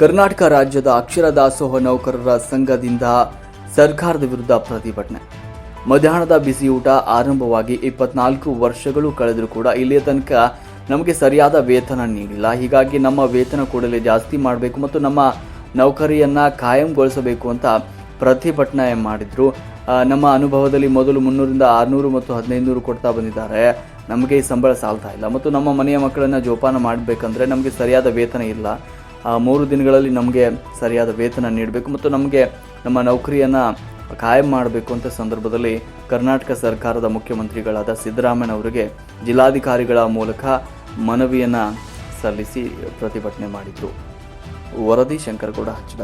ಕರ್ನಾಟಕ ರಾಜ್ಯದ ಅಕ್ಷರ ದಾಸೋಹ ನೌಕರರ ಸಂಘದಿಂದ ಸರ್ಕಾರದ ವಿರುದ್ಧ ಪ್ರತಿಭಟನೆ. ಮಧ್ಯಾಹ್ನದ ಬಿಸಿಯೂಟ ಆರಂಭವಾಗಿ ಇಪ್ಪತ್ನಾಲ್ಕು ವರ್ಷಗಳು ಕಳೆದರೂ ಕೂಡ ಇಲ್ಲಿಯ ತನಕ ನಮಗೆ ಸರಿಯಾದ ವೇತನ ನೀಡಿಲ್ಲ. ಹೀಗಾಗಿ ನಮ್ಮ ವೇತನ ಕೂಡಲೇ ಜಾಸ್ತಿ ಮಾಡಬೇಕು ಮತ್ತು ನಮ್ಮ ನೌಕರಿಯನ್ನು ಕಾಯಂಗೊಳಿಸಬೇಕು ಅಂತ ಪ್ರತಿಭಟನೆ ಮಾಡಿದರು. ನಮ್ಮ ಅನುಭವದಲ್ಲಿ ಮೊದಲು ಮುನ್ನೂರಿಂದ ಆರುನೂರು ಮತ್ತು ಹದಿನೈದುನೂರು ಕೊಡ್ತಾ ಬಂದಿದ್ದಾರೆ. ನಮಗೆ ಈ ಸಂಬಳ ಸಾಲ್ತಾ ಇಲ್ಲ. ಮತ್ತು ನಮ್ಮ ಮನೆಯ ಮಕ್ಕಳನ್ನು ಜೋಪಾನ ಮಾಡಬೇಕಂದ್ರೆ ನಮಗೆ ಸರಿಯಾದ ವೇತನ ಇಲ್ಲ. ಆ, ಮೂರು ದಿನಗಳಲ್ಲಿ ನಮಗೆ ಸರಿಯಾದ ವೇತನ ನೀಡಬೇಕು ಮತ್ತು ನಮಗೆ ನಮ್ಮ ನೌಕರಿಯನ್ನು ಕಾಯಂ ಮಾಡಬೇಕು ಅಂತ ಸಂದರ್ಭದಲ್ಲಿ ಕರ್ನಾಟಕ ಸರ್ಕಾರದ ಮುಖ್ಯಮಂತ್ರಿಗಳಾದ ಸಿದ್ದರಾಮಯ್ಯ ಅವರಿಗೆ ಜಿಲ್ಲಾಧಿಕಾರಿಗಳ ಮೂಲಕ ಮನವಿಯನ್ನು ಸಲ್ಲಿಸಿ ಪ್ರತಿಭಟನೆ ಮಾಡಿದರು. ವರದಿ ಶಂಕರಗೌಡ ಹಚ್ಚಿದ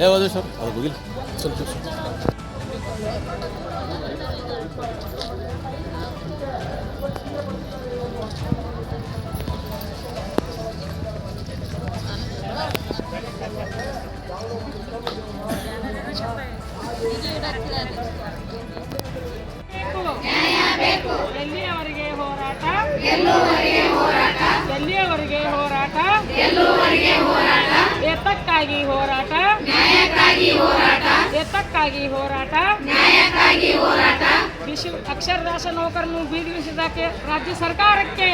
ಏ ಒಂದು ಹೋರಾಟ ಸ್ವಲ್ಪ ಸ್ವಲ್ಪ ಎಲ್ಲಿಯವರೆಗೆ ಹೋರಾಟ? ಎಲ್ಲಿಯವರೆಗೆ ಹೋರಾಟ? ಎತ್ತಕ್ಕಾಗಿ ಹೋರಾಟ? ಎತ್ತಕ್ಕಾಗಿ ಹೋರಾಟ? ವಿಶ್ವ ಅಕ್ಷರದಾಸ ನೌಕರನ್ನು ಬೀದಿಗಿಳಿಸಿದಕ್ಕೆ ರಾಜ್ಯ ಸರ್ಕಾರಕ್ಕೆ.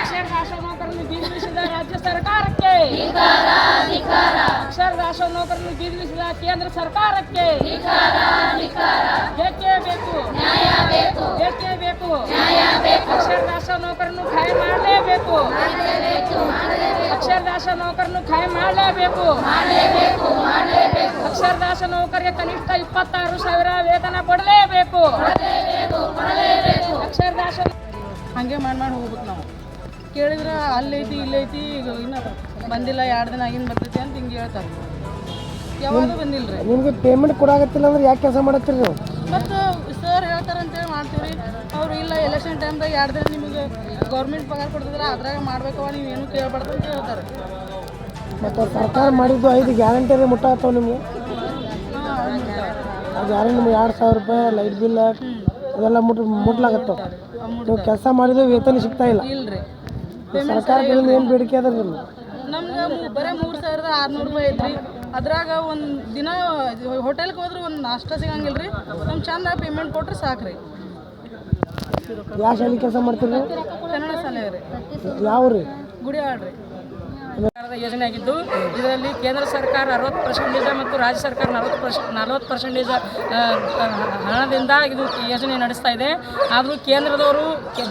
ಅಕ್ಷರದಾಸ ನೌಕರನ್ನು ಬೀದಿಗಿಳಿಸಿದ ರಾಜ್ಯ ಸರ್ಕಾರಕ್ಕೆ. ಅಕ್ಷರದಾಸ ನೌಕರನ್ನು ಬೀದಿಗಿಳಿಸಿದ ಕೇಂದ್ರ ಸರ್ಕಾರಕ್ಕೆ. ಬೇಕೇ ಬೇಕು ಅಕ್ಷರದಾಸ ನೌಕರನ್ನು ಖಾಯ ಮಾಡಲೇಬೇಕು ಅಕ್ಷರದಾಸ ನೌಕರನ್ನು ಖಾಯ ಮಾಡಲೇಬೇಕು. ಅಕ್ಷರದಾಸ ನೌಕರಿಗೆ ಕನಿಷ್ಠ ಇಪ್ಪತ್ತಾರು ಸಾವಿರ ವೇತನ ಕೊಡಲೇಬೇಕು. ಅಕ್ಷರದಾಸ ಹಂಗೆ ಮಾಡಿ ಮಾಡಿ ಹೋಗ್ಬೇಕು ನಾವು. ಕೇಳಿದ್ರೆ ಅಲ್ಲೈತಿ ಇಲ್ಲೈತಿ ಈಗ ಇನ್ನು ಬಂದಿಲ್ಲ ಎರಡು ದಿನ ಆಗಿನ ಬರ್ತೈತಿ ಅಂತ ಹಿಂಗೆ ಹೇಳ್ತಾರೆ. ಯಾವಾಗ ಬಂದಿಲ್ಲ ರೀ ನಿಮ್ಗೆ ಪೇಮೆಂಟ್ ಕೊಡಾಗತ್ತಿಲ್ಲ ಅಂದ್ರೆ ಯಾಕೆ ಕೆಲಸ ಮಾಡತ್ತೀರಿ ನೀವು? ಮತ್ತು ಸರ್ ಹೇಳ್ತಾರೆ ಅಂತೇಳಿ ಮಾಡ್ತೀವಿ ರೀ ಅವ್ರು ಇಲ್ಲ ಎಲೆಕ್ಷನ್ ಟೈಮ್ದಾಗ ಎರಡು ದಿನ ಗೌರ್ಮೆಂಟ್ ಪಗಾರ ಕೊಡ್ತಿದ್ರೆ ಅದ್ರಾಗ ಮಾಡ್ಬೇಕವ ನೀವು ಏನು ಕೇಳಬಾರ್ದು ಅಂತ ಹೇಳ್ತಾರೆ. ಮತ್ತು ಸರ್ಕಾರ ಮಾಡಿದ್ದು ಐದು ಗ್ಯಾರಂಟಿ ಮುಟ್ಟಾಗ್ತಾವ ನಿಮ್ಗೆ? ಆ ಗ್ಯಾರಂಟಿ ನಿಮ್ಗೆ ಎರಡು ಸಾವಿರ ರೂಪಾಯಿ ಲೈಟ್ ಬಿಲ್ ಅದೆಲ್ಲ ಮುಟ್ ಮುಟ್ಲಾಗತ್ತ? ನೀವು ಕೆಲಸ ಮಾಡಿದ್ರೆ ವೇತನ ಸಿಗ್ತಾ ಇಲ್ಲ. ಇಲ್ರಿ. ಸರ್ಕಾರದಿಂದ ಏನು ಬೇಡಿಕೆ ಅದ ನಿಮ್ಗೆ? ನಮ್ಗೆ ಬರೀ ಮೂರು ಸಾವಿರದ ಆರುನೂರು ರೂಪಾಯಿ ಐತ್ರಿ. ಅದ್ರಾಗ ಒಂದು ದಿನ ಹೋಟೆಲ್ಗೆ ಹೋದ್ರೆ ಒಂದು ನಾಷ್ಟ ಸಿಗಂಗಿಲ್ಲ ರೀ ನಮ್ಗೆ ಚಂದ ಪೇಮೆಂಟ್ ಕೊಟ್ರೆ ಸಾಕು ರೀ ಯಾವ ಶಾಲೆ ಕೆಲಸ ಮಾಡ್ತೀರಿ ಯಾವ ರೀ. ಗುಡಿ ಸರ್ಕಾರದ ಯೋಜನೆ ಆಗಿದ್ದು, ಇದರಲ್ಲಿ ಕೇಂದ್ರ ಸರ್ಕಾರ ಅರವತ್ತು ಪರ್ಸೆಂಟೇಜ ಮತ್ತು ರಾಜ್ಯ ಸರ್ಕಾರ ನಲವತ್ತು ಪರ್ಸೆಂಟ್ ನಲವತ್ತು ಪರ್ಸೆಂಟೇಜ್ ಹಣದಿಂದ ಇದು ಯೋಜನೆ ನಡೆಸ್ತಾ ಇದೆ. ಆದರೂ ಕೇಂದ್ರದವರು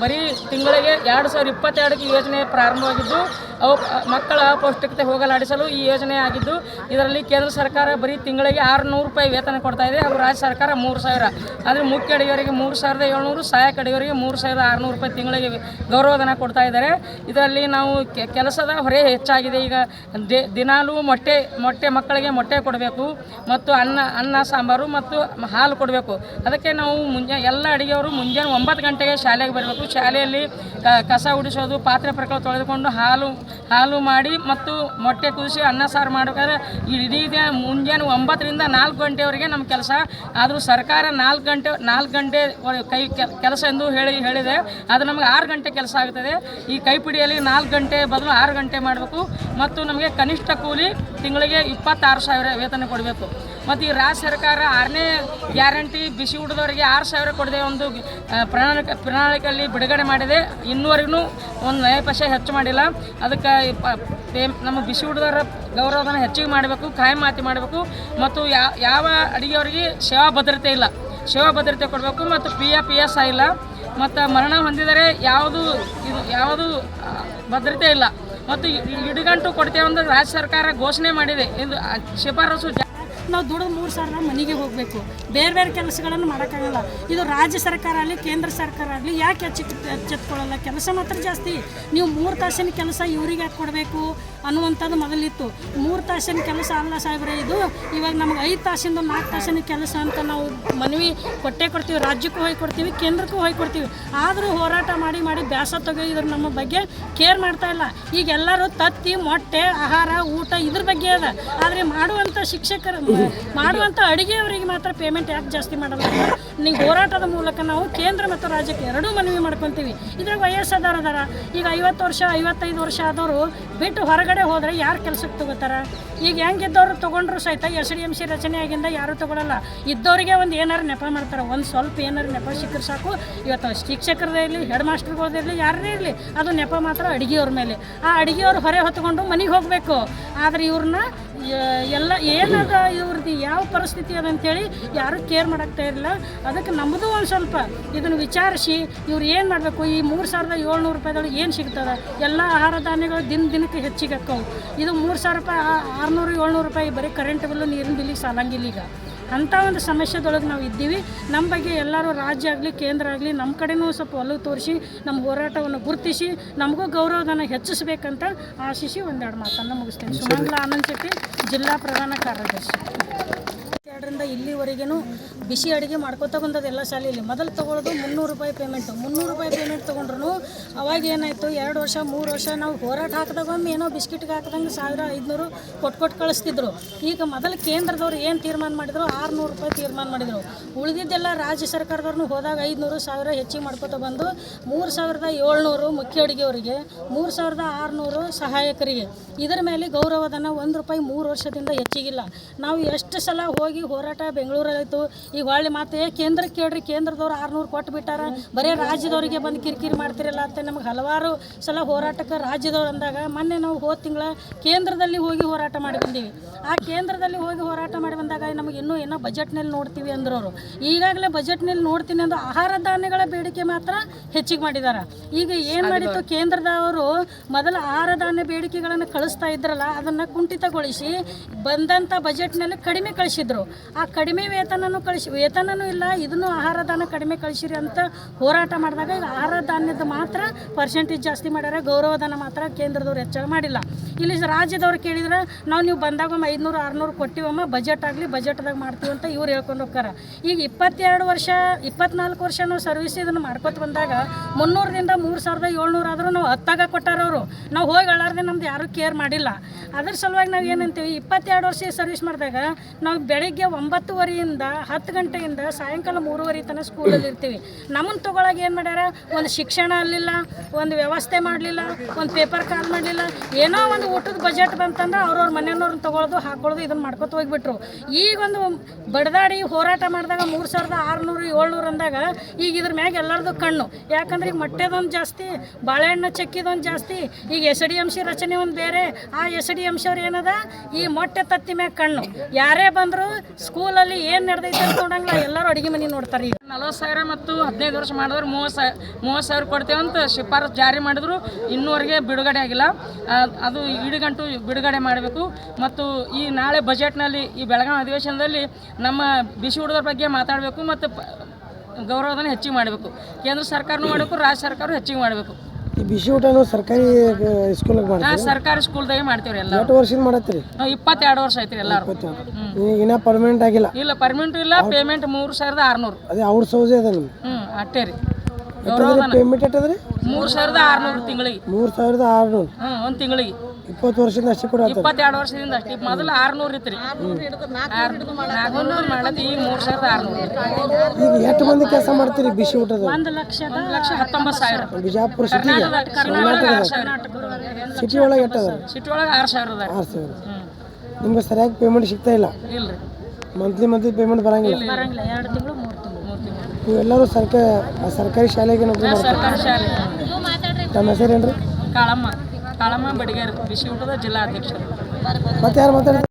ಬರೀ ತಿಂಗಳಿಗೆ ಎರಡು ಸಾವಿರದ ಇಪ್ಪತ್ತೆರಡಕ್ಕೆ ಯೋಜನೆ ಪ್ರಾರಂಭವಾಗಿದ್ದು, ಅವು ಮಕ್ಕಳ ಅಪೌಷ್ಟಿಕತೆ ಹೋಗಲಾಡಿಸಲು ಈ ಯೋಜನೆ ಆಗಿದ್ದು, ಇದರಲ್ಲಿ ಕೇಂದ್ರ ಸರ್ಕಾರ ಬರೀ ತಿಂಗಳಿಗೆ ಆರುನೂರು ರೂಪಾಯಿ ವೇತನ ಕೊಡ್ತಾ ಇದೆ ಹಾಗೂ ರಾಜ್ಯ ಸರ್ಕಾರ ಮೂರು ಸಾವಿರ. ಆದರೆ ಮುಖ್ಯ ಅಡಿಗೆಯವರಿಗೆ ಮೂರು ಸಾವಿರದ ಏಳ್ನೂರು, ಸಹಾಯಕ ಅಡಿಗೆಯವರಿಗೆ ಮೂರು ಸಾವಿರದ ಆರುನೂರು ರೂಪಾಯಿ ತಿಂಗಳಿಗೆ ಗೌರವಧನ ಕೊಡ್ತಾ ಇದ್ದಾರೆ. ಇದರಲ್ಲಿ ನಾವು ಕೆಲಸದ ಹೊರೆ ಹೆಚ್ಚಾಗಿದೆ. ಈಗ ದಿನಾಲೂ ಮೊಟ್ಟೆ ಮೊಟ್ಟೆ ಮಕ್ಕಳಿಗೆ ಮೊಟ್ಟೆ ಕೊಡಬೇಕು ಮತ್ತು ಅನ್ನ ಅನ್ನ, ಸಾಂಬಾರು ಮತ್ತು ಹಾಲು ಕೊಡಬೇಕು. ಅದಕ್ಕೆ ನಾವು ಮುಂಜಾನೆ ಎಲ್ಲ ಅಡುಗೆಯವರು ಮುಂಜಾನೆ ಒಂಬತ್ತು ಗಂಟೆಗೆ ಶಾಲೆಗೆ ಬರಬೇಕು. ಶಾಲೆಯಲ್ಲಿ ಕಸ ಉಡಿಸೋದು, ಪಾತ್ರೆ ಪ್ರಕಾರ ತೊಳೆದುಕೊಂಡು ಹಾಲು ಹಾಲು ಮಾಡಿ ಮತ್ತು ಮೊಟ್ಟೆ ಕುದಿಸಿ ಅನ್ನ ಸಾರು ಮಾಡಬೇಕಾದ್ರೆ ಇಡೀ ದಿನ ಮುಂಜಾನೆ ಒಂಬತ್ತರಿಂದ ನಾಲ್ಕು ಗಂಟೆವರೆಗೆ ನಮ್ಮ ಕೆಲಸ. ಆದರೂ ಸರ್ಕಾರ ನಾಲ್ಕು ಗಂಟೆ ನಾಲ್ಕು ಗಂಟೆ ಕೈ ಕೆಲಸ ಎಂದು ಹೇಳಿ, ಹೇಳಿದೆ. ಅದು ನಮಗೆ ಆರು ಗಂಟೆ ಕೆಲಸ ಆಗ್ತದೆ ಈ ಕೈಪಿಡಿಯಲ್ಲಿ ನಾಲ್ಕು ಗಂಟೆ ಬದಲು ಆರು ಗಂಟೆ ಮಾಡಬೇಕು. ಮತ್ತು ನಮಗೆ ಕನಿಷ್ಠ ಕೂಲಿ ತಿಂಗಳಿಗೆ ಇಪ್ಪತ್ತಾರು ಸಾವಿರ ವೇತನ ಕೊಡಬೇಕು. ಮತ್ತು ಈ ರಾಜ್ಯ ಸರ್ಕಾರ ಆರನೇ ಗ್ಯಾರಂಟಿ ಬಿಸಿ ಊಟದವರಿಗೆ ಆರು ಸಾವಿರ ಕೊಡದೆ ಒಂದು ಪ್ರಣಾಳಿಕೆ, ಪ್ರಣಾಳಿಕೆಯಲ್ಲಿ ಬಿಡುಗಡೆ ಮಾಡಿದೆ. ಇನ್ನೂವರೆಗೂ ಒಂದು ನಯ ಹೆಚ್ಚು ಮಾಡಿಲ್ಲ. ಅದಕ್ಕೆ ನಮ್ಮ ಬಿಸಿ ಊಟದವರ ಗೌರವಧನ ಹೆಚ್ಚಿಗೆ ಮಾಡಬೇಕು ಕಾಯಂ ಮಾತಿ ಮಾಡಬೇಕು. ಮತ್ತು ಯಾವ ಅಡಿಗೆಯವರಿಗೆ ಸೇವಾ ಭದ್ರತೆ ಇಲ್ಲ. ಸೇವಾ ಭದ್ರತೆ ಕೊಡಬೇಕು ಮತ್ತು ಪಿ ಎ, ಪಿ ಎಸ್ ಇಲ್ಲ. ಮತ್ತು ಮರಣ ಹೊಂದಿದರೆ ಯಾವುದು, ಇದು ಯಾವುದು ಭದ್ರತೆ ಇಲ್ಲ. ಮತ್ತು ಇಡಗಂಟು ಕೊಡ್ತೇವೆ ರಾಜ್ಯ ಸರ್ಕಾರ ಘೋಷಣೆ ಮಾಡಿದೆ ಇದು ಶಿಫಾರಸು ನಾವು ದುಡಿದು ಮೂರು ಸಾವಿರ ಮನೆಗೆ ಹೋಗಬೇಕು. ಬೇರೆ ಬೇರೆ ಕೆಲಸಗಳನ್ನು ಮಾಡೋಕ್ಕಾಗಲ್ಲ. ಇದು ರಾಜ್ಯ ಸರ್ಕಾರ ಆಗಲಿ, ಕೇಂದ್ರ ಸರ್ಕಾರ ಆಗಲಿ, ಯಾಕೆ ಎಚ್ಚೆತ್ಕೊಳ್ಳಲ್ಲ? ಕೆಲಸ ಮಾತ್ರ ಜಾಸ್ತಿ. ನೀವು ಮೂರು ತಾಸಿನ ಕೆಲಸ ಇವ್ರಿಗೆ ಯಾಕೆ ಕೊಡಬೇಕು ಅನ್ನುವಂಥದ್ದು ಮೊದಲಿತ್ತು. ಮೂರು ತಾಸಿನ ಕೆಲಸ ಅಲ್ಲ ಸಾಹೇಬ್ರೆ, ಇದು ಇವಾಗ ನಮ್ಗೆ ಐದು ತಾಸಿಂದ ನಾಲ್ಕು ತಾಸಿನ ಕೆಲಸ ಅಂತ ನಾವು ಮನವಿ ಕೊಟ್ಟೆ ಕೊಡ್ತೀವಿ. ರಾಜ್ಯಕ್ಕೂ ಹೋಗಿ ಕೊಡ್ತೀವಿ, ಕೇಂದ್ರಕ್ಕೂ ಹೋಗಿ ಕೊಡ್ತೀವಿ. ಆದರೂ ಹೋರಾಟ ಮಾಡಿ ಮಾಡಿ ಬ್ಯಾಸ ತೆಗೆಯೋದ್ರ ನಮ್ಮ ಬಗ್ಗೆ ಕೇರ್ ಮಾಡ್ತಾ ಇಲ್ಲ. ಈಗ ಎಲ್ಲರೂ ತತ್ತಿ, ಮೊಟ್ಟೆ, ಆಹಾರ, ಊಟ ಇದ್ರ ಬಗ್ಗೆ ಅದ. ಆದರೆ ಮಾಡುವಂಥ ಶಿಕ್ಷಕರು ಮಾಡುವಂಥ ಅಡುಗೆಯವರಿಗೆ ಮಾತ್ರ ಪೇಮೆಂಟ್ ಯಾಕೆ ಜಾಸ್ತಿ ಮಾಡಲ್ಲ ನೀವು ಹೋರಾಟದ ಮೂಲಕ ನಾವು ಕೇಂದ್ರ ಮತ್ತು ರಾಜ್ಯಕ್ಕೆ ಎರಡೂ ಮನವಿ ಮಾಡ್ಕೊತೀವಿ. ಇದ್ರಾಗ ವಯಸ್ಸಾದಾರ ಅದಾರ. ಈಗ ಐವತ್ತು ವರ್ಷ, ಐವತ್ತೈದು ವರ್ಷ ಆದವರು ಬಿಟ್ಟು ಹೊರಗಡೆ ಹೋದರೆ ಯಾರು ಕೆಲಸಕ್ಕೆ ತಗೋತಾರ? ಈಗ ಹೆಂಗಿದ್ದವ್ರು ತೊಗೊಂಡ್ರು ಸಹಿತ ಎಸ್ ಡಿ ಎಂ ಸಿ ರಚನೆ ಆಗಿಂದ ಯಾರೂ ತೊಗೊಳಲ್ಲ. ಇದ್ದವರಿಗೆ ಒಂದು ಏನಾರು ನೆಪ ಮಾಡ್ತಾರೆ. ಒಂದು ಸ್ವಲ್ಪ ಏನಾರು ನೆಪ ಸಿಕ್ಕರೆ ಸಾಕು. ಇವತ್ತು ಶಿಕ್ಷಕರದೇ ಇರಲಿ ಹೆಡ್ ಮಾಸ್ಟರ್ಗಳದಿರಲಿ ಯಾರದೇ ಇರಲಿ, ಅದು ನೆಪ ಮಾತ್ರ ಅಡುಗೆಯವ್ರ ಮೇಲೆ. ಆ ಅಡುಗೆಯವ್ರು ಹೊರೆ ಹೊತ್ಕೊಂಡು ಮನೆಗೆ ಹೋಗಬೇಕು. ಆದರೆ ಇವ್ರನ್ನ ಎಲ್ಲ ಏನದ ಇವ್ರದ್ದು ಯಾವ ಪರಿಸ್ಥಿತಿ ಅದ ಅಂತೇಳಿ ಯಾರೂ ಕೇರ್ ಮಾಡೋಕ್ತಾ ಇರಲಿಲ್ಲ. ಅದಕ್ಕೆ ನಮ್ಮದು ಒಂದು ಸ್ವಲ್ಪ ಇದನ್ನು ವಿಚಾರಿಸಿ ಇವ್ರು ಏನು ಮಾಡಬೇಕು? ಈ ಮೂರು ಸಾವಿರದ ಏಳ್ನೂರು ರೂಪಾಯಿದೊಳಗೆ ಏನು ಸಿಗ್ತದೆ? ಎಲ್ಲ ಆಹಾರ ಧಾನ್ಯಗಳು ದಿನ ದಿನಕ್ಕೆ ಹೆಚ್ಚಿಗೆ ಹಾಕೋವು ಇದು ಮೂರು ಸಾವಿರ ರೂಪಾಯಿ ಆರುನೂರು ಏಳ್ನೂರು ರೂಪಾಯಿ ಬರೀ ಕರೆಂಟ್ ಬಿಲ್ಲು ನೀರಿನ ಬಿಲ್ಲಿಗೆ ಸಾಲಂಗಿಲ್ಲ ಈಗ. ಅಂಥ ಒಂದು ಸಮಸ್ಯೆದೊಳಗೆ ನಾವು ಇದ್ದೀವಿ. ನಮ್ಮ ಬಗ್ಗೆ ಎಲ್ಲರೂ ರಾಜ್ಯ ಆಗಲಿ ಕೇಂದ್ರ ಆಗಲಿ ನಮ್ಮ ಕಡೆನೂ ಸ್ವಲ್ಪ ಒಲವು ತೋರಿಸಿ ನಮ್ಮ ಹೋರಾಟವನ್ನು ಗುರುತಿಸಿ ನಮಗೂ ಗೌರವಧನ ಹೆಚ್ಚಿಸಬೇಕಂತ ಆಶಿಸಿ ಒಂದೆರಡು ಮಾತನ್ನು ಮುಗಿಸ್ತೇನೆ. ಸುಮಂಗಲ ಆನಂದ್ ಶೆಟ್ಟಿ ಜಿಲ್ಲಾ ಪ್ರಧಾನ ಕಾರ್ಯದರ್ಶಿ. ಎರಡರಿಂದ ಇಲ್ಲಿವರೆಗೂ ಬಿಸಿ ಅಡುಗೆ ಮಾಡ್ಕೋತಾ ಬಂದದ್ದು ಎಲ್ಲ ಶಾಲೆಯಲ್ಲಿ. ಮೊದಲು ತೊಗೊಳೋದು ಮುನ್ನೂರು ರೂಪಾಯಿ ಪೇಮೆಂಟು ಮುನ್ನೂರು ರೂಪಾಯಿ ಪೇಮೆಂಟ್ ತೊಗೊಂಡ್ರು ಅವಾಗ ಏನಾಯಿತು, ಎರಡು ವರ್ಷ, ಮೂರು ವರ್ಷ ನಾವು ಹೋರಾಟ ಹಾಕಿದಾಗ ಒಮ್ಮೆ ಏನೋ ಬಿಸ್ಕಿಟ್ಗೆ ಹಾಕಿದಂಗೆ ಸಾವಿರ ಐದುನೂರು ಕೊಟ್ಟು ಕೊಟ್ಟು ಕಳಿಸ್ತಿದ್ರು. ಈಗ ಮೊದಲು ಕೇಂದ್ರದವ್ರು ಏನು ತೀರ್ಮಾನ ಮಾಡಿದ್ರು? ಆರುನೂರು ರೂಪಾಯಿ ತೀರ್ಮಾನ ಮಾಡಿದರು. ಉಳಿದಿದ್ದೆಲ್ಲ ರಾಜ್ಯ ಸರ್ಕಾರದವ್ರನ್ನ ಹೋದಾಗ ಐದುನೂರು, ಸಾವಿರ ಹೆಚ್ಚಿಗೆ ಮಾಡ್ಕೋತಾ ಬಂದು ಮೂರು ಸಾವಿರದ ಏಳ್ನೂರು ಮುಖ್ಯ ಅಡುಗೆಯವರಿಗೆ, ಮೂರು ಸಾವಿರದ ಆರುನೂರು ಸಹಾಯಕರಿಗೆ. ಇದರ ಮೇಲೆ ಗೌರವಧನ ಒಂದು ರೂಪಾಯಿ ಮೂರು ವರ್ಷದಿಂದ ಹೆಚ್ಚಿಗಿಲ್ಲ. ನಾವು ಎಷ್ಟು ಸಲ ಹೋಗಿ ಹೋರಾಟ ಬೆಂಗಳೂರಲ್ಲಿತ್ತು. ಈಗ ಹೊಳ್ಳಿ ಮತ್ತೆ ಕೇಂದ್ರಕ್ಕೆ ಕೇಳ್ರಿ ಕೇಂದ್ರದವ್ರು ಆರುನೂರು ಕೊಟ್ಟು ಬಿಟ್ಟಾರ. ಬರೇ ರಾಜ್ಯದವರಿಗೆ ಬಂದು ಕಿರಿಕಿರಿ ಮಾಡ್ತಿರಲ್ಲ ಅಂತ ನಮ್ಗೆ ಹಲವಾರು ಸಲ ಹೋರಾಟಕ್ಕೆ ರಾಜ್ಯದವ್ರು ಅಂದಾಗ ಮೊನ್ನೆ ನಾವು ಹೋದ ತಿಂಗಳ ಕೇಂದ್ರದಲ್ಲಿ ಹೋಗಿ ಹೋರಾಟ ಮಾಡಿ ಬಂದೀವಿ. ಆ ಕೇಂದ್ರದಲ್ಲಿ ಹೋಗಿ ಹೋರಾಟ ಮಾಡಿ ಬಂದಾಗ ನಮಗೆ ಇನ್ನೂ ಏನೋ ಬಜೆಟ್ನಲ್ಲಿ ನೋಡ್ತೀವಿ ಅಂದ್ರು ಅವರು ಈಗಾಗಲೇ ಬಜೆಟ್ನಲ್ಲಿ ನೋಡ್ತೀನಿ ಅಂದ್ರೆ ಆಹಾರ ಧಾನ್ಯಗಳ ಬೇಡಿಕೆ ಮಾತ್ರ ಹೆಚ್ಚಿಗೆ ಮಾಡಿದ್ದಾರೆ ಈಗ ಏನು ಮಾಡಿತ್ತು ಕೇಂದ್ರದವರು ಮೊದಲು ಆಹಾರ ಧಾನ್ಯ ಬೇಡಿಕೆಗಳನ್ನು ಕಳಿಸ್ತಾ ಇದ್ರಲ್ಲ ಅದನ್ನು ಕುಂಠಿತಗೊಳಿಸಿ ಬಂದಂಥ ಬಜೆಟ್ನಲ್ಲಿ ಕಡಿಮೆ ಕಳಿಸಿದ್ರು. ಆ ಕಡಿಮೆ ವೇತನನೂ ಕಳಿಸಿ, ವೇತನನೂ ಇಲ್ಲ, ಇದನ್ನು ಆಹಾರ ದಾನ ಕಡಿಮೆ ಕಳಿಸಿರಿ ಅಂತ ಹೋರಾಟ ಮಾಡಿದಾಗ ಈಗ ಆಹಾರ ಧಾನ್ಯದ ಮಾತ್ರ ಪರ್ಸೆಂಟೇಜ್ ಜಾಸ್ತಿ ಮಾಡ್ಯಾರ ಗೌರವಧನ ಮಾತ್ರ ಕೇಂದ್ರದವ್ರು ಹೆಚ್ಚಳ ಮಾಡಿಲ್ಲ. ಇಲ್ಲಿ ರಾಜ್ಯದವ್ರು ಕೇಳಿದ್ರೆ ನಾವು ನೀವು ಬಂದಾಗ ಒಮ್ಮೆ ಐದುನೂರು, ಆರುನೂರು ಕೊಟ್ಟಿವಮ್ಮ ಬಜೆಟ್ ಆಗಲಿ ಬಜೆಟ್ದಾಗ ಮಾಡ್ತೀವಿ ಅಂತ ಇವ್ರು ಹೇಳ್ಕೊಂಡು ಹೋಗ್ತಾರೆ. ಈಗ ಇಪ್ಪತ್ತೆರಡು ವರ್ಷ, ಇಪ್ಪತ್ನಾಲ್ಕು ವರ್ಷ ನಾವು ಸರ್ವಿಸ್ ಇದನ್ನು ಮಾಡ್ಕೊತ ಬಂದಾಗ ಮುನ್ನೂರರಿಂದ ಮೂರು ಸಾವಿರದ ಏಳ್ನೂರು ಆದರೂ ನಾವು ಹತ್ತಾಗ ಕೊಟ್ಟಾರವರು ನಾವು ಹೋಗಿ ಹೇಳಾರ್ದೆ ನಮ್ದು ಯಾರೂ ಕೇರ್ ಮಾಡಿಲ್ಲ. ಅದ್ರ ಸಲುವಾಗಿ ನಾವು ಏನಂತೀವಿ, ಇಪ್ಪತ್ತೆರಡು ವರ್ಷ ಸರ್ವಿಸ್ ಮಾಡಿದಾಗ ನಾವು ಬೆಳಿಗ್ಗೆ ಒಂಬತ್ತುವರೆಯಿಂದ ಹತ್ತು ಗಂಟೆಯಿಂದ ಸಾಯಂಕಾಲ ಮೂರುವರೆ ತನಕ ಸ್ಕೂಲಲ್ಲಿ ಇರ್ತೀವಿ. ನಮ್ಮನ್ನು ತೊಗೊಳಗೆ ಏನು ಮಾಡ್ಯಾರ? ಒಂದು ಶಿಕ್ಷಣ ಅಲ್ಲಿಲ್ಲ, ಒಂದು ವ್ಯವಸ್ಥೆ ಮಾಡಲಿಲ್ಲ, ಒಂದು ಪೇಪರ್ ಕಾಲ್ ಮಾಡಲಿಲ್ಲ. ಏನೋ ಒಂದು ಊಟದ ಬಜೆಟ್ ಬಂತಂದ್ರೆ ಅವ್ರವ್ರ ಮನೆಯವ್ರನ್ನ ತೊಗೊಳೋದು ಹಾಕೊಳ್ಳೋದು ಇದನ್ನು ಮಾಡ್ಕೊತ ಹೋಗ್ಬಿಟ್ರು. ಈಗ ಒಂದು ಬಡದಾಡಿ ಹೋರಾಟ ಮಾಡಿದಾಗ ಮೂರು ಸಾವಿರದ ಆರುನೂರು, ಏಳ್ನೂರು ಅಂದಾಗ ಈಗ ಇದ್ರ ಮ್ಯಾಗ ಎಲ್ಲರದು ಕಣ್ಣು. ಯಾಕಂದ್ರೆ ಈಗ ಮೊಟ್ಟೆದೊಂದು ಜಾಸ್ತಿ, ಬಾಳೆಹಣ್ಣು ಚಕ್ಕಿದೊಂದು ಜಾಸ್ತಿ, ಈಗ ಎಸ್ ಡಿ ಸಿ ರಚನೆ ಒಂದು ಬೇರೆ. ಆ ಎಸ್ ಡಿ ಅವ್ರು ಏನದ? ಈ ಮೊಟ್ಟೆ ತತ್ತಿ ಮ್ಯಾಗ ಕಣ್ಣು. ಯಾರೇ ಬಂದರೂ ಸ್ಕೂಲಲ್ಲಿ ಏನು ನಡೆದೈತೆ ಅಂತ ನೋಡಂಗಿಲ್ಲ ಎಲ್ಲರೂ ಅಡುಗೆ ಮನೆ ನೋಡ್ತಾರೆ. ಈಗ ನಲ್ವತ್ತು ಸಾವಿರ ಮತ್ತು ಹದಿನೈದು ವರ್ಷ ಮಾಡಿದ್ರು ಮೂವತ್ತು ಸಾವಿರ ಮೂವತ್ತು ಸಾವಿರ ಕೊಡ್ತೇವೆ ಅಂತ ಶಿಫಾರಸ್ ಜಾರಿ ಮಾಡಿದ್ರು. ಇನ್ನೂವರೆಗೆ ಬಿಡುಗಡೆ ಆಗಿಲ್ಲ. ಅದು ಇಡಗಂಟು ಬಿಡುಗಡೆ ಮಾಡಬೇಕು. ಮತ್ತು ಈ ನಾಳೆ ಬಜೆಟ್ನಲ್ಲಿ, ಈ ಬೆಳಗಾವಿ ಅಧಿವೇಶನದಲ್ಲಿ ನಮ್ಮ ಬಿಸಿ ಹುಡುಗರ ಬಗ್ಗೆ ಮಾತಾಡಬೇಕು ಮತ್ತು ಗೌರವಧನ ಹೆಚ್ಚಿಗೆ ಮಾಡಬೇಕು. ಕೇಂದ್ರ ಸರ್ಕಾರನೂ ಮಾಡಬೇಕು, ರಾಜ್ಯ ಸರ್ಕಾರ ಹೆಚ್ಚಿಗೆ ಮಾಡಬೇಕು. ಈ ಬಿಸಿ ಊಟನು ಸರ್ಕಾರಿ ಸ್ಕೂಲಾಗ ಸರ್ಕಾರಿ ಸ್ಕೂಲ್ದಾಗೆ ಮಾಡ್ತೀವಿ ಎಲ್ಲ ಎಷ್ಟು ವರ್ಷದಿಂದ ಮಾಡತ್ತೀರಿ? ನಾವು ಇಪ್ಪತ್ತೆರಡು ವರ್ಷ ಐತ್ರಿ ಎಲ್ಲರೂ. ಈಗ ಇನ್ನೂ ಪರ್ಮನೆಂಟ್ ಆಗಿಲ್ಲ. ಇಲ್ಲ ಪರ್ಮನೆಂಟ್ ಇಲ್ಲ ಪೇಮೆಂಟ್ ಮೂರು ಸಾವಿರದ ಆರುನೂರು. ಅದೇ ಅವ್ರ ಸೌಜೆ ಅದ ನಿಮ್ಗೆ ಹ್ಞೂ ಅಷ್ಟೇ ರೀ. ಪೇಮೆಂಟ್ ಮೂರು ಸಾವಿರದ ಆರುನೂರು ತಿಂಗಳಿಗೆ. ಮೂರು ಸಾವಿರದ ಆರುನೂರು. ಹ್ಞೂ ಒಂದು ತಿಂಗಳಿಗೆ. ಇಪ್ಪತ್ತು ವರ್ಷದಿಂದ ಅಷ್ಟೇ ಕೂಡ ಇಪ್ಪತ್ತೆರಡು ವರ್ಷದಿಂದ ಅಷ್ಟೇ. ಈಗ ಮೊದಲು ಆರ್ನೂರು ಇತ್ತು ಈಗ ಮೂರು ಸಾವಿರದ ಆರುನೂರು. ಈಗ ಎಷ್ಟು ಮಂದಿ ಕೆಲಸ ಮಾಡ್ತೀರಿ ಬಿಸಿ ಊಟದ? ಒಂದು ಲಕ್ಷದ ಲಕ್ಷ ಹತ್ತೊಂಬತ್ತು ಸಾವಿರ. ಬಿಜಾಪುರ ಸಾವಿರ. ಸಿಟಿ ಒಳಗೆ ಎಷ್ಟದ ಸಿಟಿ ಒಳಗೆ ಆರು ಸಾವಿರ ಅದ ಆರು ಸಾವಿರ. ನಿಮ್ಗೆ ಸರಿಯಾಗಿ ಪೇಮೆಂಟ್ ಸಿಗ್ತಾ ಇಲ್ಲ? ಮಂತ್ಲಿ ಮಂತ್ಲಿ ಪೇಮೆಂಟ್ ಬರಂಗಿಲ್ಲ? ಬರಂಗಿಲ್ಲ. ಎರಡು ತಿಂಗಳು ಮೂರು ತಿಂಗಳು ಮೂರು ತಿಂಗಳು. ನೀವೆಲ್ಲರೂ ಸರ್ಕಾರ ಸರ್ಕಾರಿ ಶಾಲೆಗೆ ನೌಕರಿ ಮಾಡ್ತೀರಿ. ಸರ್ಕಾರಿ ಶಾಲೆ. ತಮ್ಮ ಹೆಸರು ಏನ್ರಿ? ಕಾಳಮ್ಮ. ಕಾಳಮ್ಮ ಬಡಿಗೇರ್. ಬಿಸಿ ಊಟದ ಜಿಲ್ಲಾ ಅಧ್ಯಕ್ಷರು. ಮತ್ತೆ ಯಾರು ಮಾತಾಡ್ತಾರೆ